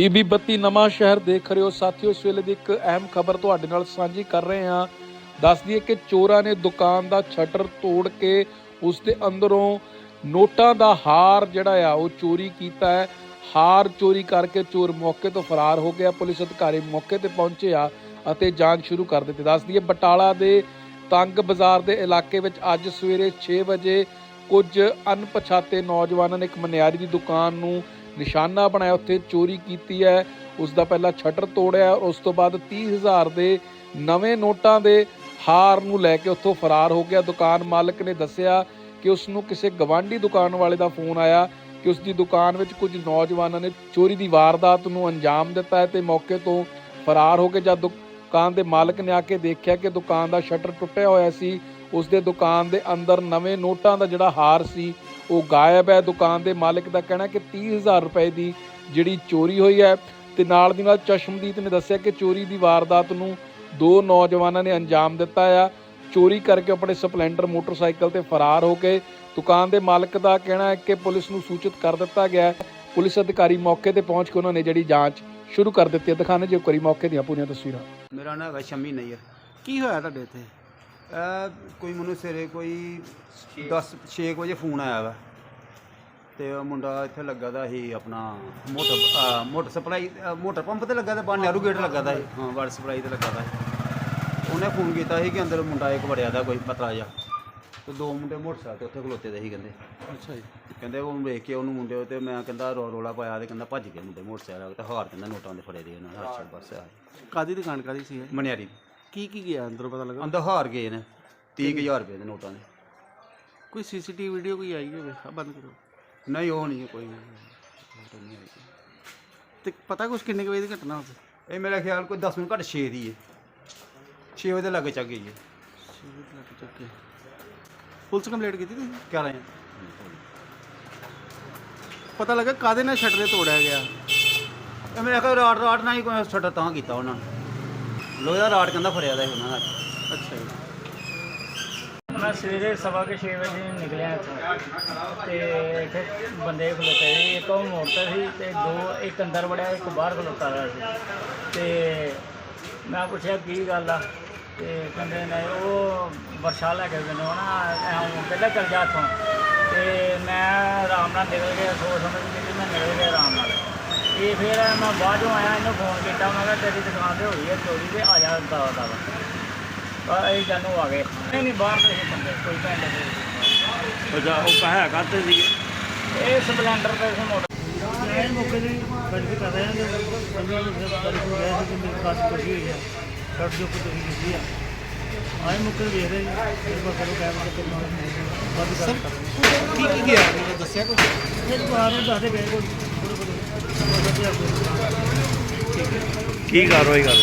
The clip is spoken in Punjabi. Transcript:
ਪੀਬੀ 32 ਨਵਾਂ ਸ਼ਹਿਰ ਦੇਖ ਰਹੇ ਹੋ। ਸਾਥੀਓ, ਇਸ ਵੇਲੇ ਦੀ ਇੱਕ ਅਹਿਮ ਖਬਰ ਤੁਹਾਡੇ ਨਾਲ ਸਾਂਝੀ ਕਰ ਰਹੇ ਹਾਂ। ਦੱਸ ਦਈਏ ਕਿ ਚੋਰਾਂ ਨੇ ਦੁਕਾਨ ਦਾ ਸ਼ਟਰ ਤੋੜ ਕੇ ਉਸ ਦੇ ਅੰਦਰੋਂ ਨੋਟਾਂ ਦਾ ਹਾਰ ਜਿਹੜਾ ਆ, ਉਹ ਚੋਰੀ ਕੀਤਾ ਹੈ। ਹਾਰ ਚੋਰੀ ਕਰਕੇ ਚੋਰ ਮੌਕੇ ਤੋਂ ਫਰਾਰ ਹੋ ਗਿਆ। ਪੁਲਿਸ ਅਧਿਕਾਰੀ ਮੌਕੇ ਤੇ ਪਹੁੰਚੇ ਆ ਅਤੇ ਜਾਂਚ ਸ਼ੁਰੂ ਕਰ ਦਿੱਤੀ। ਦੱਸ ਦਈਏ, ਬਟਾਲਾ ਦੇ ਤੰਗ ਬਾਜ਼ਾਰ ਦੇ ਇਲਾਕੇ ਵਿੱਚ ਅੱਜ ਸਵੇਰੇ 6 ਵਜੇ ਕੁਝ ਅਣਪਛਾਤੇ ਨੌਜਵਾਨਾਂ ਨੇ ਇੱਕ ਮਨਿਆਰੀ ਦੀ ਦੁਕਾਨ ਨੂੰ ਨਿਸ਼ਾਨਾ ਬਣਾਇਆ, ਉੱਥੇ ਚੋਰੀ ਕੀਤੀ ਹੈ। ਉਸ ਦਾ ਪਹਿਲਾਂ ਸ਼ਟਰ ਤੋੜਿਆ ਔਰ ਉਸ ਤੋਂ ਬਾਅਦ 30000 ਦੇ ਨਵੇਂ ਨੋਟਾਂ ਦੇ ਹਾਰ ਨੂੰ ਲੈ ਕੇ ਉੱਥੋਂ ਫਰਾਰ ਹੋ ਗਿਆ। ਦੁਕਾਨ ਮਾਲਕ ਨੇ ਦੱਸਿਆ ਕਿ ਉਸ ਨੂੰ ਕਿਸੇ ਗਵਾਂਢੀ ਦੁਕਾਨ ਵਾਲੇ ਦਾ ਫੋਨ ਆਇਆ ਕਿ ਉਸ ਦੀ ਦੁਕਾਨ ਵਿੱਚ ਕੁਝ ਨੌਜਵਾਨਾਂ ਨੇ ਚੋਰੀ ਦੀ ਵਾਰਦਾਤ ਨੂੰ ਅੰਜਾਮ ਦਿੱਤਾ ਹੈ ਤੇ ਮੌਕੇ ਤੋਂ ਫਰਾਰ ਹੋ ਕੇ ਜਦ ਦੁਕਾਨ ਦੇ ਮਾਲਕ ਨੇ ਆ ਕੇ ਦੇਖਿਆ ਕਿ ਦੁਕਾਨ ਦਾ ਸ਼ਟਰ ਟੁੱਟਿਆ ਹੋਇਆ ਸੀ ਉਸ ਦੇ ਦੁਕਾਨ ਦੇ ਅੰਦਰ ਨਵੇਂ ਨੋਟਾਂ ਦਾ ਜਿਹੜਾ ਹਾਰ ਸੀ ਉਹ ਗਾਇਬ ਹੈ। ਦੁਕਾਨ ਦੇ ਮਾਲਕ ਦਾ ਕਹਿਣਾ ਕਿ 30000 ਰੁਪਏ ਦੀ ਜਿਹੜੀ ਚੋਰੀ ਹੋਈ ਹੈ ਤੇ ਨਾਲ ਦੀ ਨਾਲ ਚਸ਼ਮਦੀਦ ਨੇ ਦੱਸਿਆ ਕਿ ਚੋਰੀ ਦੀ ਵਾਰਦਾਤ ਨੂੰ ਦੋ ਨੌਜਵਾਨਾਂ ਨੇ ਅੰਜਾਮ ਦਿੱਤਾ ਆ। ਚੋਰੀ ਕਰਕੇ ਆਪਣੇ ਸਪਲੈਂਡਰ, ਮੋਟਰਸਾਈਕਲ ਤੇ ਫਰਾਰ ਹੋ ਗਏ। ਦੁਕਾਨ ਦੇ ਮਾਲਕ ਦਾ ਕਹਿਣਾ ਹੈ ਕਿ ਪੁਲਿਸ ਨੂੰ ਸੂਚਿਤ ਕਰ ਦਿੱਤਾ ਗਿਆ ਪੁਲਿਸ ਅਧਿਕਾਰੀ ਮੌਕੇ ਤੇ ਪਹੁੰਚ ਕੇ ਉਹਨਾਂ ਨੇ ਜਿਹੜੀ ਜਾਂਚ ਸ਼ੁਰੂ ਕਰ ਦਿੱਤੀ ਹੈ। ਦਿਖਾਣੇ ਜੋ ਕਰੀ ਮੌਕੇ ਦੀਆਂ ਪੂਰੀਆਂ ਤਸਵੀਰਾਂ। ਮੇਰਾ ਨਾਮ ਹੈਗਾ ਸ਼ਮੀ ਨਈਅਰ ਕੀ ਹੋਇਆ ਤੁਹਾਡੇ ਇੱਥੇ? ਇਹ ਕੋਈ ਮੈਨੂੰ ਸਵੇਰੇ ਕੋਈ 10 6 ਵਜੇ ਫੋਨ ਆਇਆ ਵਾ। ਤੇ ਉਹ ਮੁੰਡਾ ਇੱਥੇ ਲੱਗਾ ਦਾ ਸੀ ਆਪਣਾ motor motor supply motor pump ਤੇ ਲੱਗਾ ਦਾ ਬਾਹਰ ਨਹਿਰੂ ਗੇਟ ਲੱਗਾ ਦਾ ਸੀ। ਹਾਂ ਵਾਟਰ ਸਪਲਾਈ ਤੇ ਲੱਗਾ ਦਾ ਸੀ। ਉਹਨੇ ਫੋਨ ਕੀਤਾ ਸੀ ਕਿ ਅੰਦਰ ਮੁੰਡਾ ਇੱਕ ਵੜਿਆ ਦਾ ਕੋਈ ਪਤਲਾ ਜਿਹਾ। ਤੇ ਦੋ ਮੁੰਡੇ ਮੋਟਰਸਾਈਕਲ ਤੇ ਉੱਥੇ ਖਲੋਤੇ ਦੇ ਸੀ ਕਹਿੰਦੇ। ਅੱਛਾ ਜੀ। ਕਹਿੰਦੇ ਉਹਨੂੰ ਵੇਖ ਕੇ ਉਹਨੂੰ ਮੁੰਡੇ ਤੇ ਮੈਂ ਕਹਿੰਦਾ ਰੋ ਰੋਲਾ ਪਾਇਆ ਤੇ ਕਹਿੰਦਾ ਭੱਜ ਗਏ ਮੁੰਡੇ ਮੋਟਰਸਾਈਕਲ ਤੇ ਹਾਰ ਕਹਿੰਦਾ ਨੋਟਾਂ ਦੇ ਫੜੇ ਦੇ ਉਹਨਾਂ ਪਾਸੇ ਆ ਕਾਦੀ ਦੁਕਾਨ ਕਾਦੀ ਸੀ ਇਹ? ਮਨਿਆਰੀ। ਕੀ ਕੀ ਗਿਆ ਅੰਦਰੋਂ ਪਤਾ ਲੱਗਾ? ਅੰਦਰ ਹਾਰ ਗਏ ਨੇ 30000 ਰੁਪਏ ਦੇ ਨੋਟਾਂ ਦੇ। ਕੋਈ ਸੀਸੀਟੀਵੀ ਵੀਡੀਓ ਕੋਈ ਆਈ ਹੋਵੇ? ਆ ਬੰਦ ਕਰੋ। ਨਹੀਂ ਉਹ ਨਹੀਂ ਕੋਈ ਨਹੀਂ ਆਈ। ਤੇ ਪਤਾ ਕੁਛ ਕਿੰਨੇ ਕੁ ਵਜੇ ਦੀ ਘਟਨਾ ਹੋਵੇ? ਇਹ ਮੇਰਾ ਖਿਆਲ ਕੋਈ 10 ਮਿੰਟ ਘੱਟ 6 ਦੀ ਹੈ 6 ਵਜੇ ਦੇ ਲੱਗੇ ਚੱਕ ਗਈ ਹੈ ਲੱਗ ਚੱਕੇ ਪੁਲਿਸ ਕੰਪਲੇਂਟ ਕੀਤੀ ਤੁਸੀਂ? ਕਿਆ ਰਹੇ ਪਤਾ ਲੱਗਾ ਕਾਦੇ ਨਾਲ ਸ਼ਟਰ ਤੋੜਿਆ ਗਿਆ? ਇਹ ਮੇਰਾ ਖਿਆਲ ਰਾਟ ਰਾਟ ਨਾਲ ਹੀ ਕੋਈ ਛੱਟਾ ਤਾਂ ਕੀਤਾ ਉਹਨਾਂ ਨੇ। ਲੋਹੇ ਦਾ ਰਾਟ ਕਹਿੰਦਾ ਫੜਿਆ ਦਾ ਸੀ ਉਹਨਾਂ ਦਾ। ਅੱਛਾ ਜੀ। ਮੈਂ ਸਵੇਰੇ ਸਵਾ ਕੇ 6 ਵਜੇ ਨਿਕਲਿਆ ਇੱਥੋਂ। ਤੇ ਇੱਥੇ ਬੰਦੇ ਖਲੋਤੇ ਸੀ, ਇੱਕ ਉਹ ਮੋਟਰ ਸੀ ਤੇ ਦੋ, ਇੱਕ ਅੰਦਰ ਵੜਿਆ, ਇੱਕ ਬਾਹਰ ਖਲੋਤਾ ਰਿਹਾ ਸੀ। ਤੇ ਮੈਂ ਪੁੱਛਿਆ, ਕੀ ਗੱਲ ਆ? ਤੇ ਕਹਿੰਦੇ ਨੇ ਉਹ ਵਰਸ਼ਾ ਲੈ ਕੇ ਮੈਨੂੰ ਨਾ ਐਂ ਪਹਿਲਾਂ ਚੱਲ ਜਾ ਇੱਥੋਂ। ਤੇ ਮੈਂ ਆਰਾਮ ਨਾਲ ਨਿਕਲ ਗਿਆ, ਸੋਚ ਸਮਝ ਕੇ ਕਿ ਮੈਂ ਨਿਕਲ ਗਿਆ ਆਰਾਮ ਨਾਲ। ਇਹ ਫਿਰ ਮੈਂ ਬਾਅਦ ਚੋਂ ਆਇਆ ਇਹਨੂੰ ਫੋਨ ਕੀਤਾ ਮੈਂ ਕਿਹਾ ਤੇਰੀ ਦੁਕਾਨ ਤੇ ਹੋਈ ਹੈ ਚੋਰੀ ਤੇ ਆ ਜਾ ਦਾ ਦਾ ਪਰ ਇਹ ਜਾਨੂ ਆ ਗਏ। ਨਹੀਂ ਨਹੀਂ ਬਾਹਰ ਦੇ ਸੀ ਬੰਦੇ ਕੋਈ ਭੈਣ ਦੇ ਅੱਛਾ ਉਹ ਹੈ ਕਾਤੇ ਸੀਗੇ ਇਹ ਸਪਲੈਂਡਰ ਤੇ ਸੀ ਮੋਟਰ। ਮੈਂ ਮੌਕੇ ਤੇ ਵੈਰੀਫਾਈ ਕਰ ਰਿਹਾ ਹਾਂ ਕਿ ਬੰਦੇ ਨੂੰ ਫਿਰ ਬਾਰੇ ਕੋਈ ਗਿਆ ਸੀ ਕਿ ਮੇਰੀ ਕਾਸ ਕੱਢੀ ਹੋਈ ਹੈ। ਸ਼ਰਟ ਜੋ ਕੁਝ ਹੋਈ ਕੀਤੀ ਆ। ਆਏ ਮੌਕੇ ਵੇਖ ਰਹੇ ਹਾਂ ਫਿਰ ਮੈਂ ਕਰੋ ਕੈਮਰਾ ਤੇ ਕਿੰਨਾ ਵੱਧ ਕਰ ਕਰ ਕੀ ਕੀ ਗਿਆ ਦੱਸਿਆ ਕੁਛ? ਇਹ ਬਾਹਰ ਨੂੰ ਦੱਸਦੇ ਗਏ ਕੋਈ ਬੜੇ ਕੀ ਕਾਰਵਾਈ ਕਰ